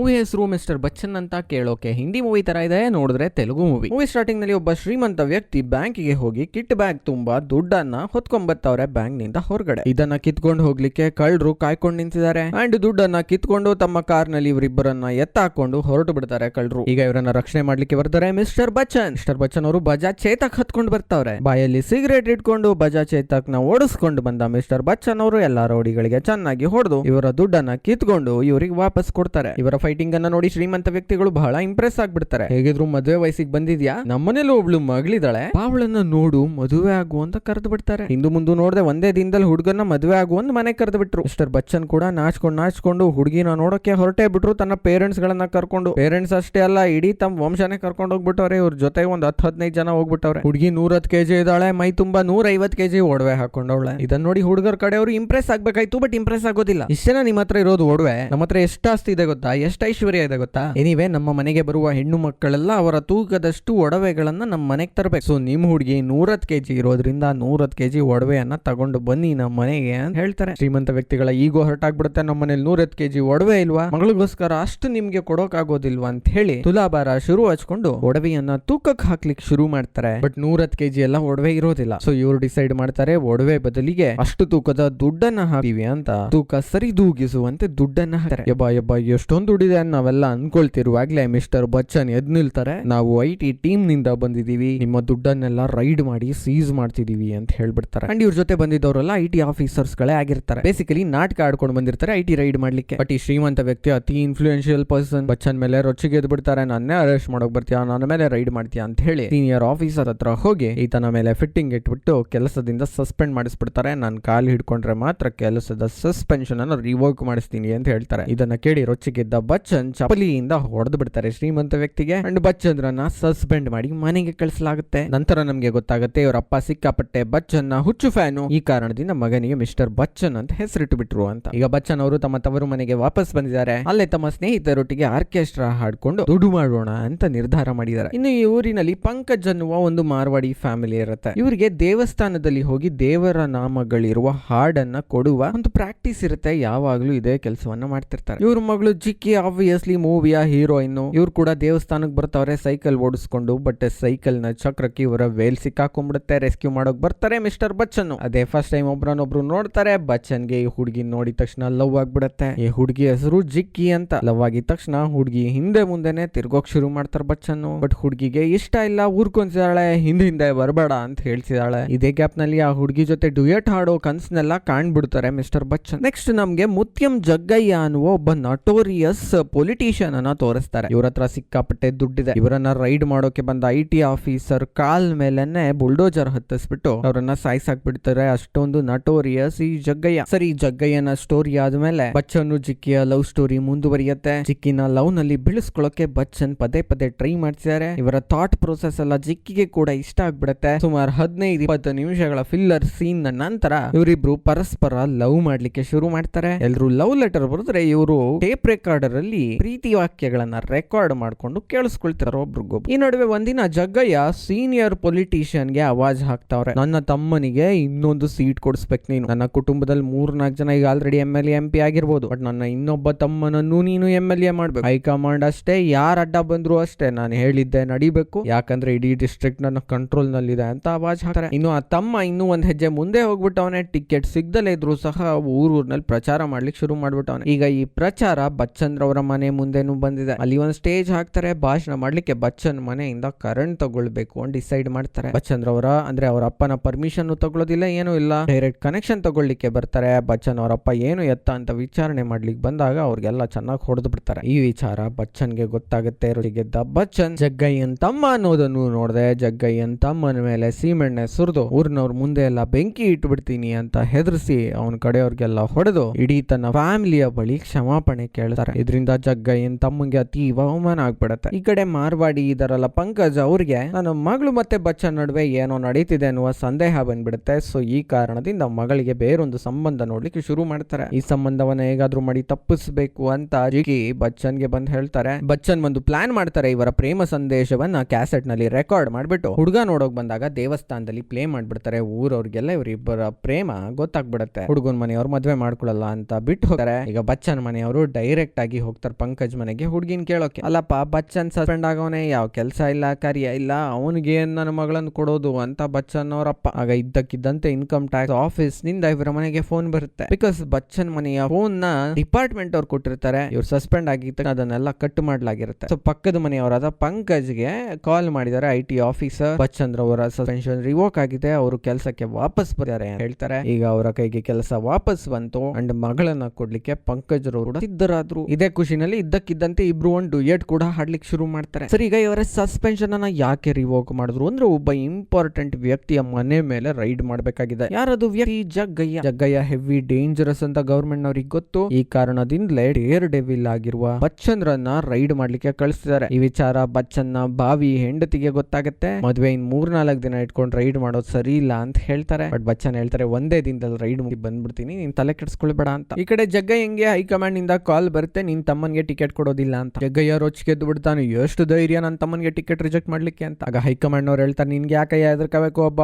Movie ಹೆಸರು mister Bachchan ಅಂತ ಕೇಳೋಕೆ ಹಿಂದಿ ಮೂವಿ ತರ ಇದೆ, ನೋಡಿದ್ರೆ ತೆಲುಗು ಮೂವಿ ಮೂವಿ ಸ್ಟಾರ್ಟಿಂಗ್ನಲ್ಲಿ ಒಬ್ಬ ಶ್ರೀಮಂತ ವ್ಯಕ್ತಿ ಬ್ಯಾಂಕಿಗೆ ಹೋಗಿ ಕಿಟ್ ಬ್ಯಾಗ್ ತುಂಬಾ ದುಡ್ಡನ್ನ ಹೊತ್ಕೊಂಬತ್ತವ್ರೆ ಬ್ಯಾಂಕ್ನಿಂದ ಹೊರಗಡೆ. ಇದನ್ನ ಕಿತ್ಕೊಂಡು ಹೋಗ್ಲಿಕ್ಕೆ ಕಳ್ಳರು ಕಾಯ್ಕೊಂಡು ನಿಂತಿದ್ದಾರೆ. ಅಂಡ್ ದುಡ್ಡನ್ನ ಕಿತ್ಕೊಂಡು ತಮ್ಮ ಕಾರ್ನಲ್ಲಿ ಇವರಿಬ್ಬರನ್ನ ಎತ್ತಾಕೊಂಡು ಹೊರಟು ಬಿಡ್ತಾರೆ ಕಳ್ಳರು. ಈಗ ಇವರನ್ನ ರಕ್ಷಣೆ ಮಾಡ್ಲಿಕ್ಕೆ ಬರ್ತಾರೆ ಮಿಸ್ಟರ್ ಬಚ್ಚನ್ ಮಿಸ್ಟರ್ ಬಚ್ಚನ್ ಅವರು ಬಜಾ ಚೇತಕ್ ಹತ್ಕೊಂಡು ಬರ್ತಾವ್ರೆ. ಬಾಯಲ್ಲಿ ಸಿಗರೇಟ್ ಇಟ್ಕೊಂಡು ಬಜಾ ಚೇತಕ್ನ ಓಡಿಸ್ಕೊಂಡು ಬಂದ ಮಿಸ್ಟರ್ ಬಚ್ಚನ್ ಅವರು ಎಲ್ಲಾ ರೌಡಿಗಳಿಗೆ ಚೆನ್ನಾಗಿ ಹೊಡೆದು ಇವರ ದುಡ್ಡನ್ನ ಕಿತ್ಕೊಂಡು ಇವರಿಗೆ ವಾಪಸ್ ಕೊಡ್ತಾರೆ. ಇವರ ಫೈಟಿಂಗ್ ಅನ್ನ ನೋಡಿ ಶ್ರೀಮಂತ ವ್ಯಕ್ತಿಗಳು ಬಹಳ ಇಂಪ್ರೆಸ್ ಆಗ್ಬಿಡ್ತಾರೆ. ಹೇಗಿದ್ರು ಮದುವೆ ವಯಸ್ಸಿಗೆ ಬಂದಿದ್ಯಾ? ನಮ್ಮನೇಲೂ ಒಬ್ಳು ಮಗಳಿದಾಳೆ ಅವಳನ್ನ ನೋಡು, ಮದುವೆ ಆಗು ಅಂತ ಕರೆದು ಬಿಡ್ತಾರೆ. ಹಿಂದು ಮುಂದೆ ನೋಡದೆ ಒಂದೇ ದಿನದಲ್ಲಿ ಹುಡುಗನ ಮದುವೆ ಆಗು ಅಂತ ಮನೆ ಕರೆದು ಬಿಟ್ರು. ಮಿಸ್ಟರ್ ಬಚ್ಚನ್ ಕೂಡ ನಾಚ್ಕೊಂಡು ನಾಚ್ಕೊಂಡು ಹುಡುಗಿನ ನೋಡೋಕೆ ಹೊರಟೇ ಬಿಟ್ರು ತನ್ನ ಪೇರೆಂಟ್ಸ್ ಗಳನ್ನ ಕರ್ಕೊಂಡು. ಪೇರೆಂಟ್ಸ್ ಅಷ್ಟೇ ಅಲ್ಲ, ಇಡೀ ತಮ್ಮ ವಂಶನೇ ಕರ್ಕೊಂಡು ಹೋಗ್ಬಿಟ್ಟವ್ರೆ. ಇವ್ರ ಜೊತೆ ಒಂದ್ ಹತ್ತು ಹದಿನೈದು ಜನ ಹೋಗ್ಬಿಟ್ಟವ್ರೆ. ಹುಡುಗಿ ನೂರ ಹತ್ತು ಕೆಜಿ ಇದ್ದಾಳೆ, ಮೈ ತುಂಬಾ ನೂರ ಐವತ್ತು ಕೆಜಿ ಒಡವೆ ಹಾಕೊಂಡವಳೆ. ಇದನ್ನ ನೋಡಿ ಹುಡುಗರ ಕಡೆ ಅವ್ರು ಇಂಪ್ರೆಸ್ ಆಗ್ಬೇಕಾಯ್ತು ಬಟ್ ಇಂಪ್ರೆಸ್ ಆಗೋದಿಲ್ಲ. ಇಷ್ಟೇನ ನಿಮ್ಮ ಹತ್ರ ಇರೋದು ಒಡವೆ? ನಮ್ಮ ಹತ್ರ ಎಷ್ಟು ಆಸ್ತಿ ಇದೆ ಗೊತ್ತಾ? ಎಷ್ಟು ಐಶ್ವರ್ಯ ಇದೆ ಗೊತ್ತಾ? ಎನಿವೆ ನಮ್ಮ ಮನೆಗೆ ಬರುವ ಹೆಣ್ಣು ಮಕ್ಕಳೆಲ್ಲ ಅವರ ತೂಕದಷ್ಟು ಒಡವೆಗಳನ್ನ ನಮ್ಮ ಮನೆಗೆ ತರಬೇಕು. ಸೊ ನಿಮ್ ಹುಡುಗಿ ನೂರತ್ ಕೆಜಿ ಇರೋದ್ರಿಂದ ನೂರತ್ ಕೆಜಿ ಒಡವೆಯನ್ನ ತಗೊಂಡು ಬನ್ನಿ ನಮ್ಮ ಮನೆಗೆ ಅಂತ ಹೇಳ್ತಾರೆ. ಶ್ರೀಮಂತ ವ್ಯಕ್ತಿಗಳ ಈಗೋ ಹೊರಟಾಗ್ಬಿಡುತ್ತೆ ನಮ್ಮ ಮನೇಲಿ. ನೂರತ್ ಕೆಜಿ ಒಡವೆ ಇಲ್ವಾ? ಮಗಳಿಗೋಸ್ಕರ ಅಷ್ಟು ನಿಮ್ಗೆ ಕೊಡೋಕಾಗೋದಿಲ್ವಾ ಅಂತ ಹೇಳಿ ತುಲಾಭಾರ ಶುರು ಹಚ್ಕೊಂಡು ಒಡವೆಯನ್ನ ತೂಕಕ್ಕೆ ಹಾಕ್ಲಿಕ್ಕೆ ಶುರು ಮಾಡ್ತಾರೆ. ಬಟ್ ನೂರತ್ ಕೆಜಿ ಎಲ್ಲ ಒಡವೆ ಇರೋದಿಲ್ಲ. ಸೊ ಇವ್ರು ಡಿಸೈಡ್ ಮಾಡ್ತಾರೆ, ಒಡವೆ ಬದಲಿಗೆ ಅಷ್ಟು ತೂಕದ ದುಡ್ಡನ್ನ ಹಾಕಿವಿ ಅಂತ. ತೂಕ ಸರಿದೂಗಿಸುವಂತೆ ದುಡ್ಡನ್ನ ಹಾಕ್ತಾರೆ. ಯಬ್ಬಾ ಯಬ್ಬಾ, ಎಷ್ಟೊಂದು ದುಡ್ಡಿದೆ ಅಂತ ನಾವೆಲ್ಲ ಅನ್ಕೊಳ್ತಿರುವಾಗ್ಲೇ ಮಿಸ್ಟರ್ ಬಚ್ಚನ್ ಎದ್ ನಿಲ್ತಾರೆ. ನಾವು ಐ ಟಿ ಟೀಮ್ನಿಂದ ಬಂದಿದೀವಿ ನಿಮ್ಮ ದುಡ್ಡನ್ನೆಲ್ಲ ರೈಡ್ ಮಾಡಿ ಸೀಸ್ ಮಾಡ್ತಿದೀವಿ ಅಂತ ಹೇಳ್ಬಿಡ್ತಾರೆ. ಅಂಡ್ ಇವ್ರ ಜೊತೆ ಬಂದಿದ್ದವರೆಲ್ಲ ಐ ಟಿ ಆಫೀಸರ್ಸ್ ಗಳೇ ಆಗಿರ್ತಾರೆ. ಬೇಸಿಕಲಿ ನಾಟಕ ಆಡ್ಕೊಂಡು ಬಂದಿರ್ತಾರೆ ಐ ಟಿ ರೈಡ್ ಮಾಡ್ಲಿಕ್ಕೆ. ಬಟ್ ಈ ಶ್ರೀಮಂತ ವ್ಯಕ್ತಿ ಅತಿ ಇನ್ಫ್ಲೂಯೆನ್ಶಿಯಲ್ ಪರ್ಸನ್ ಬಚ್ಚನ್ ಮೇಲೆ ರೊಚ್ಚಿಗೆ ಎದ್ ಬಿಡ್ತಾರೆ ನನ್ನೇ ಅರೆಸ್ಟ್ ಮಾಡೋಕ್ ಬರ್ತೀಯಾ? ನನ್ನ ಮೇಲೆ ರೈಡ್ ಮಾಡ್ತೀಯಾ? ಅಂತ ಹೇಳಿ ಸೀನಿಯರ್ ಆಫೀಸರ್ ಹತ್ರ ಹೋಗಿ ಈತನ ಮೇಲೆ ಫಿಟ್ಟಿಂಗ್ ಇಟ್ಬಿಟ್ಟು ಕೆಲಸದಿಂದ ಸಸ್ಪೆಂಡ್ ಮಾಡಿಸ್ಬಿಡ್ತಾರೆ. ನಾನು ಕಾಲು ಹಿಡ್ಕೊಂಡ್ರೆ ಮಾತ್ರ ಕೆಲಸದ ಸಸ್ಪೆನ್ಷನ್ ಅನ್ನು ರಿವೋಕ್ ಮಾಡಿಸ್ತೀನಿ ಅಂತ ಹೇಳ್ತಾರೆ. ಇದನ್ನ ಕೇಳಿ ರೊಚ್ಚಿಗೆದ್ದ ಬಚ್ಚನ್ ಚಪಲಿಯಿಂದ ಹೊಡೆದು ಬಿಡ್ತಾರೆ. ಶ್ರೀಮಂತ ವ್ಯಕ್ತಿಗೆ ಅಂಡ್ ಬಚ್ಚಂದ್ರನ್ನ ಸಸ್ಪೆಂಡ್ ಮಾಡಿ ಮನೆಗೆ ಕಳಿಸಲಾಗುತ್ತೆ. ನಂತರ ನಮಗೆ ಗೊತ್ತಾಗುತ್ತೆ ಇವರಪ್ಪ ಸಿಕ್ಕಾಪಟ್ಟೆ ಬಚ್ಚನ್ನ ಹುಚ್ಚು ಫ್ಯಾನು. ಈ ಕಾರಣದಿಂದ ಮಗನಿಗೆ ಮಿಸ್ಟರ್ ಬಚ್ಚನ್ ಅಂತ ಹೆಸರಿಟ್ಟು ಬಿಟ್ರು ಅಂತ. ಈಗ ಬಚ್ಚನ್ ಅವರು ತಮ್ಮ ತವರು ಮನೆಗೆ ವಾಪಸ್ ಬಂದಿದ್ದಾರೆ. ಅಲ್ಲೇ ತಮ್ಮ ಸ್ನೇಹಿತರೊಟ್ಟಿಗೆ ಆರ್ಕೆಸ್ಟ್ರಾ ಹಾಡ್ಕೊಂಡು ದುಡ್ಡು ಮಾಡೋಣ ಅಂತ ನಿರ್ಧಾರ ಮಾಡಿದ್ದಾರೆ. ಇನ್ನು ಈ ಊರಿನಲ್ಲಿ ಪಂಕಜ್ ಅನ್ನುವ ಒಂದು ಮಾರ್ವಾಡಿ ಫ್ಯಾಮಿಲಿ ಇರುತ್ತೆ. ಇವರಿಗೆ ದೇವಸ್ಥಾನದಲ್ಲಿ ಹೋಗಿ ದೇವರ ನಾಮಗಳಿರುವ ಹಾಡನ್ನ ಕೊಡುವ ಒಂದು ಪ್ರಾಕ್ಟೀಸ್ ಇರುತ್ತೆ. ಯಾವಾಗ್ಲೂ ಇದೇ ಕೆಲಸವನ್ನ ಮಾಡ್ತಿರ್ತಾರೆ. ಇವ್ರ ಮಗಳು ಜಿಕ್ಕಿ ಆಬ್ವಿಯಸ್ಲಿ ಮೂವಿಯ ಹೀರೋಯಿನ್ ಇವ್ರು ಕೂಡ ದೇವಸ್ಥಾನಕ್ಕೆ ಬರ್ತಾವ್ರೆ ಸೈಕಲ್ ಓಡಿಸ್ಕೊಂಡು ಬಟ್ ಸೈಕಲ್ನ ಚಕ್ರಕ್ಕೆ ಇವರ ವೇಲ್ ಸಿಕ್ಕಾಕೊಂಡ್ಬಿಡುತ್ತೆ ರೆಸ್ಕ್ಯೂ ಮಾಡೋಕ್ ಬರ್ತಾರೆ ಮಿಸ್ಟರ್ ಬಚ್ಚನ್ ಅದೇ ಫಸ್ಟ್ ಟೈಮ್ ಒಬ್ರನ್ನೊಬ್ರು ನೋಡ್ತಾರೆ ಬಚ್ಚನ್ಗೆ ಈ ಹುಡುಗಿ ನೋಡಿದ ತಕ್ಷಣ ಲವ್ ಆಗ್ಬಿಡತ್ತೆ. ಈ ಹುಡುಗಿ ಹೆಸರು ಜಿಕ್ಕಿ ಅಂತ. ಲವ್ ಆಗಿದ ತಕ್ಷಣ ಹುಡುಗಿ ಹಿಂದೆ ಮುಂದೆನೆ ತಿರ್ಗೋಕ್ ಶುರು ಮಾಡ್ತಾರೆ ಬಚ್ಚನ್ ಬಟ್ ಹುಡುಗಿಗೆ ಇಷ್ಟ ಇಲ್ಲ ಊರ್ಕೊಂತಿದ್ದಾಳೆ ಹಿಂದೆ ಹಿಂದೆ ಬರಬೇಡ ಅಂತ ಹೇಳ್ತಿದಾಳೆ ಇದೇ ಗ್ಯಾಪ್ನಲ್ಲಿ ಆ ಹುಡುಗಿ ಜೊತೆ ಡುಯೆಟ್ ಹಾಡೋ ಕನ್ಸ್ನೆಲ್ಲ ಕಾಣ್ಬಿಡ್ತಾರೆ ಮಿಸ್ಟರ್ ಬಚ್ಚನ್. ನೆಕ್ಸ್ಟ್ ನಮ್ಗೆ ಮುತ್ಯಂ ಜಗ್ಗಯ್ಯ ಅನ್ನುವ ಒಬ್ಬ ನಟೋರಿಯಸ್ ಪೊಲಿಟಿಷಿಯನ್ ಅನ್ನ ತೋರಿಸ್ತಾರೆ. ಇವ್ರ ಹತ್ರ ಸಿಕ್ಕಾಪಟ್ಟೆ ದುಡ್ಡಿದೆ. ಇವರನ್ನ ರೈಡ್ ಮಾಡೋಕೆ ಬಂದ ಐ ಟಿ ಆಫೀಸರ್ ಕಾಲ್ ಮೇಲೆನೆ ಬುಲ್ಡೋಜರ್ ಹತ್ತಿಸ್ಬಿಟ್ಟು ಅವರನ್ನ ಸಾಯಿಸಾಕ್ಬಿಡ್ತಾರೆ. ಅಷ್ಟೊಂದು ನಟೋರಿಯಸ್ ಈ ಜಗ್ಗಯ್ಯ. ಸರಿ ಜಗ್ಗಯ್ಯನ ಸ್ಟೋರಿ ಆದ್ಮೇಲೆ ಬಚ್ಚನ್ ಜಿಕ್ಕಿಯ ಲವ್ ಸ್ಟೋರಿ ಮುಂದುವರಿಯುತ್ತೆ. ಜಿಕ್ಕಿನ ಲವ್ನಲ್ಲಿ ಬಿಳಿಸ್ಕೊಳ್ಳೋಕೆ ಬಚ್ಚನ್ ಪದೇ ಪದೇ ಟ್ರೈ ಮಾಡ್ತಿದ್ದಾರೆ ಇವರ ಥಾಟ್ ಪ್ರೋಸೆಸ್ ಎಲ್ಲ ಜಿಕ್ಕಿಗೆ ಕೂಡ ಇಷ್ಟ ಆಗ್ಬಿಡುತ್ತೆ. ಸುಮಾರು ಹದಿನೈದು, ಇಪ್ಪತ್ತು ನಿಮಿಷಗಳ ಫಿಲ್ಲರ್ ಸೀನ್ ನಂತರ ಇವರಿಬ್ರು ಪರಸ್ಪರ ಲವ್ ಮಾಡ್ಲಿಕ್ಕೆ ಶುರು ಮಾಡ್ತಾರೆ. ಎಲ್ರು ಲವ್ ಲೆಟರ್ ಬರೆದ್ರೆ ಇವರು ಟೇಪ್ ರೆಕಾರ್ಡರ್ ಅಲ್ಲಿ ಪ್ರೀತಿ ವಾಕ್ಯಗಳನ್ನ ರೆಕಾರ್ಡ್ ಮಾಡ್ಕೊಂಡು ಕೇಳಿಸ್ಕೊಳ್ತಾರೆ ಒಬ್ರಿಗೊಬ್ರು. ಈ ನಡುವೆ ಒಂದಿನ ಜಗ್ಗಯ್ಯ ಸೀನಿಯರ್ ಪೊಲಿಟಿಷಿಯನ್ಗೆ ಅವಾಜ್ ಹಾಕ್ತಾವ್ರೆ. ನನ್ನ ತಮ್ಮನಿಗೆ ಇನ್ನೊಂದು ಸೀಟ್ ಕೊಡಿಸ್ಬೇಕು ನೀನು. ನನ್ನ ಕುಟುಂಬದಲ್ಲಿ ಮೂರ್ನಾಲ್ಕು ಜನ ಈಗ already M L M P ಆಗಿರ್ಬೋದು. ಬಟ್ ನನ್ನ ಇನ್ನೊಬ್ಬ ತಮ್ಮನನ್ನು ನೀನು ಎಂ ಎಲ್ ಎ ಮಾಡ್ಬೇಕು. ಹೈಕಮಾಂಡ್ ಅಷ್ಟೇ, ಯಾರ್ ಅಡ್ಡ ಬಂದ್ರು ಅಷ್ಟೇ. ನಾನು ಹೇಳಿದ್ದೆ ನಡಿಬೇಕು. ಯಾಕಂದ್ರೆ ಇಡೀ ಡಿಸ್ಟ್ರಿಕ್ಟ್ ನನ್ನ ಕಂಟ್ರೋಲ್ ನಲ್ಲಿದೆ ಅಂತ ಅವಾಜ್ ಹಾಕ್ತಾರೆ. ಇನ್ನು ಆ ತಮ್ಮ ಇನ್ನೂ ಒಂದ್ ಹೆಜ್ಜೆ ಮುಂದೆ ಹೋಗ್ಬಿಟ್ಟವನೆ. ಟಿಕೆಟ್ ಸಿಗ್ದಲೇ ಇದ್ರು ಸಹ ಊರೂರ್ನಲ್ಲಿ ಪ್ರಚಾರ ಮಾಡ್ಲಿಕ್ಕೆ ಶುರು ಮಾಡ್ಬಿಟ್ಟವನೆ. ಈಗ ಈ ಪ್ರಚಾರ ಬಚ್ಚಂದ್ರ ಅವರ ಮನೆ ಮುಂದೆನೂ ಬಂದಿದೆ. ಅಲ್ಲಿ ಒಂದು ಸ್ಟೇಜ್ ಹಾಕ್ತಾರೆ. ಭಾಷಣ ಮಾಡ್ಲಿಕ್ಕೆ ಬಚ್ಚನ್ ಮನೆಯಿಂದ ಕರೆಂಟ್ ತಗೊಳ್ಬೇಕು ಅಂತ ಡಿಸೈಡ್ ಮಾಡ್ತಾರೆ. ಬಚ್ಚನ್ ಅವರ ಅಂದ್ರೆ ಅವರ ಅಪ್ಪನ ಪರ್ಮಿಷನ್ ತಗೊಳ್ಳೋದಿಲ್ಲ, ಏನೂ ಇಲ್ಲ. ಡೈರೆಕ್ಟ್ ಕನೆಕ್ಷನ್ ತಗೊಳ್ಳಿಕ್ಕೆ ಬರ್ತಾರೆ. ಬಚ್ಚನ್ ಅವರಪ್ಪ ಏನು ಎತ್ತ ಅಂತ ವಿಚಾರಣೆ ಮಾಡ್ಲಿಕ್ಕೆ ಬಂದಾಗ ಅವ್ರಿಗೆಲ್ಲ ಚೆನ್ನಾಗಿ ಹೊಡೆದು ಬಿಡ್ತಾರೆ. ಈ ವಿಚಾರ ಬಚ್ಚನ್ಗೆ ಗೊತ್ತಾಗುತ್ತೆ. ಗೆದ್ದ ಬಚ್ಚನ್, ಜಗ್ಗಯ್ಯನ್ ತಮ್ಮ ಅನ್ನೋದನ್ನು ನೋಡಿದೆ, ಜಗ್ಗಯ್ಯನ್ ತಮ್ಮನ ಮೇಲೆ ಸೀಮೆಣ್ಣೆ ಸುರಿದು, ಊರಿನವ್ರ ಮುಂದೆ ಎಲ್ಲ ಬೆಂಕಿ ಇಟ್ಬಿಡ್ತೀನಿ ಅಂತ ಹೆದರ್ಸಿ ಅವನ ಕಡೆಯವ್ರಿಗೆಲ್ಲ ಹೊಡೆದು, ಇಡೀ ತನ್ನ ಫ್ಯಾಮಿಲಿಯ ಬಳಿ ಕ್ಷಮಾಪಣೆ ಕೇಳ್ತಾರೆ. ಇದರಿಂದ ಜಗ್ಗಯ್ಯನ್ ತಮ್ಮಂಗೆ ಅತಿ ಅವಮಾನ ಆಗ್ಬಿಡತ್ತೆ. ಈ ಕಡೆ ಮಾರ್ವಾಡಿ ಇದರಲ್ಲ ಪಂಕಜ್ ಅವ್ರಿಗೆ, ನನ್ನ ಮಗಳು ಮತ್ತೆ ಬಚ್ಚನ್ ನಡುವೆ ಏನೋ ನಡೀತಿದೆ ಅನ್ನುವ ಸಂದೇಹ ಬಂದ್ಬಿಡುತ್ತೆ. ಸೊ, ಈ ಕಾರಣದಿಂದ ಮಗಳಿಗೆ ಬೇರೊಂದು ಸಂಬಂಧ ನೋಡ್ಲಿಕ್ಕೆ ಶುರು ಮಾಡ್ತಾರೆ. ಈ ಸಂಬಂಧವನ್ನ ಹೇಗಾದ್ರೂ ಮಾಡಿ ತಪ್ಪಿಸ್ಬೇಕು ಅಂತ ಜಿಗಿ ಬಚ್ಚನ್ಗೆ ಬಂದ್ ಹೇಳ್ತಾರೆ. ಬಚ್ಚನ್ ಒಂದು ಪ್ಲಾನ್ ಮಾಡ್ತಾರೆ ಇವರ ಪ್ರೇಮ ಸಂದೇಶವನ್ನ ಕ್ಯಾಸೆಟ್ನಲ್ಲಿ ರೆಕಾರ್ಡ್ ಮಾಡ್ಬಿಟ್ಟು, ಹುಡುಗ ನೋಡೋಕ್ ಬಂದಾಗ ದೇವಸ್ಥಾನದಲ್ಲಿ ಪ್ಲೇ ಮಾಡ್ಬಿಡ್ತಾರೆ. ಊರವ್ರಿಗೆಲ್ಲ ಇವರಿಬ್ಬರ ಪ್ರೇಮ ಗೊತ್ತಾಗ್ಬಿಡುತ್ತೆ. ಹುಡುಗನ್ ಮನೆಯವ್ರು ಮದ್ವೆ ಮಾಡ್ಕೊಳ್ಳಲ್ಲ ಅಂತ ಬಿಟ್ಟು ಹೋಗ್ತಾರೆ. ಈಗ ಬಚ್ಚನ್ ಮನೆಯವರು ಡೈರೆಕ್ಟ್ ಆಗಿ ಹೋಗ್ತಾರೆ ಪಂಕಜ್ ಮನೆಗೆ ಹುಡುಗಿನ ಕೇಳೋಕೆ. ಅಲ್ಲಪ್ಪ, ಬಚ್ಚನ್ ಸಸ್ಪೆಂಡ್ ಆಗವನೇ ಯಾವ ಕೆಲಸ ಇಲ್ಲ, ಕಾರ್ಯ ಇಲ್ಲ, ಅವನಿಗೆ ನನ್ನ ಮಗಳನ್ನ ಕೊಡೋದು ಅಂತ ಬಚ್ಚನ್ ಅವರಪ್ಪ. ಆಗ ಇದ್ದಕ್ಕಿದ್ದಂತೆ ಇನ್ಕಮ್ ಟ್ಯಾಕ್ಸ್ ಆಫೀಸ್ನಿಂದ ಇವರ ಮನೆಗೆ ಫೋನ್ ಬರುತ್ತೆ. ಬಿಕಾಸ್ ಬಚ್ಚನ್ ಮನೆಯ ಫೋನ್ನ ಡಿಪಾರ್ಟ್ಮೆಂಟ್ ಅವ್ರು ಕೊಟ್ಟಿರ್ತಾರೆ, ಇವ್ರು ಸಸ್ಪೆಂಡ್ ಆಗಿದ್ದ ಅದನ್ನೆಲ್ಲ ಕಟ್ ಮಾಡ್ಲಾಗಿರುತ್ತೆ. ಸೊ ಪಕ್ಕದ ಮನೆಯವರಾದ ಪಂಕಜ್ಗೆ ಕಾಲ್ ಮಾಡಿದ್ದಾರೆ ಐ ಟಿ ಆಫೀಸರ್ ಬಚ್ಚನ್ ಅವರ ಸಸ್ಪೆನ್ಷನ್ ರಿವೋಕ್ ಆಗಿದೆ, ಅವರು ಕೆಲಸಕ್ಕೆ ವಾಪಸ್ ಬರ್ತಾರೆ ಹೇಳ್ತಾರೆ. ಈಗ ಅವರ ಕೈಗೆ ಕೆಲಸ ವಾಪಸ್ ಬಂತು ಅಂಡ್ ಮಗಳನ್ನ ಕೊಡ್ಲಿಕ್ಕೆ ಪಂಕಜ್ ಅವರು ಕೂಡ ಸಿದ್ಧರಾದ್ರು. ಇದೇ ಖುಷಿನಲ್ಲಿ ಇದ್ದಕ್ಕಿದ್ದಂತೆ ಇಬ್ರು ಒಂದು ಡುಯೆಟ್ ಕೂಡ ಹಾಡ್ಲಿಕ್ಕೆ ಶುರು ಮಾಡ್ತಾರೆ. ಸರಿ, ಈಗ ಇವರ ಸಸ್ಪೆನ್ಷನ್ ಅನ್ನ ಯಾಕೆ ರಿವೋಕ್ ಮಾಡಿದ್ರು ಅಂದ್ರೆ ಒಬ್ಬ ಇಂಪಾರ್ಟೆಂಟ್ ವ್ಯಕ್ತಿಯ ಮನೆ ಮೇಲೆ ರೈಡ್ ಮಾಡಬೇಕಾಗಿದೆ. ಯಾರದು ವ್ಯಕ್ತಿ? ಜಗ್ಗಯ್ಯ. ಜಗ್ಗಯ್ಯ ಹೆವಿ ಡೇಂಜರಸ್ ಅಂತ ಗವರ್ಮೆಂಟ್ ನವರಿಗೆ ಗೊತ್ತು. ಈ ಕಾರಣದಿಂದಲೇ ಡೇರ್ ಡೆವಿಲ್ ಆಗಿರುವ ಬಚ್ಚನ್ರನ್ನ ರೈಡ್ ಮಾಡ್ಲಿಕ್ಕೆ ಕಳಿಸ್ತಿದ್ದಾರೆ. ಈ ವಿಚಾರ ಬಚ್ಚನ್ನ ಬಾವಿ ಹೆಂಡತಿಗೆ ಗೊತ್ತಾಗುತ್ತೆ. ಮದುವೆ ಇನ್ ಮೂರ್ನಾಲ್ಕು ದಿನ ಇಟ್ಕೊಂಡು ರೈಡ್ ಮಾಡೋದು ಸರಿ ಇಲ್ಲ ಅಂತ ಹೇಳ್ತಾರೆ. ಬಟ್ ಬಚ್ಚನ್ ಹೇಳ್ತಾರೆ, ಒಂದೇ ದಿನದಲ್ಲಿ ರೈಡ್ ಬಂದ್ಬಿಡ್ತೀನಿ. ನೀನ್ ತಲೆ ಕೆಡಿಸ್ಕೊಳ್ಬೇಡ ಅಂತ. ಈ ಕಡೆ ಜಗ್ಗಯ್ಯಂಗೆ ಹೈಕಮಾಂಡ್ ಇಂದ ಕಾಲ್ ಬರುತ್ತೆ. ನಿನ್ ತಮ್ಮನ್ಗೆ ಟಿಕೆಟ್ ಕೊಡೋದಿಲ್ಲ ಅಂತ. ಜಗ್ಗಯ್ಯ ರೊಚ್ಗೆದ್ದು ಬಿಡ್ತಾನೆ. ಎಷ್ಟು ಧೈರ್ಯ ನನ್ನ ತಮ್ಮನ್ಗೆ ಟಿಕೆಟ್ ರಿಜೆಕ್ಟ್ ಮಾಡ್ಲಿಕ್ಕೆ ಅಂತ. ಆಗ ಹೈಕಮಾಂಡ್ ಅವ್ರು ಹೇಳ್ತಾರೆ, ನಿನ್ಗೆ ಯಾಕಯ್ಯ ಎದುರ್ಕೋಬೇಕು ಒಬ್ಬ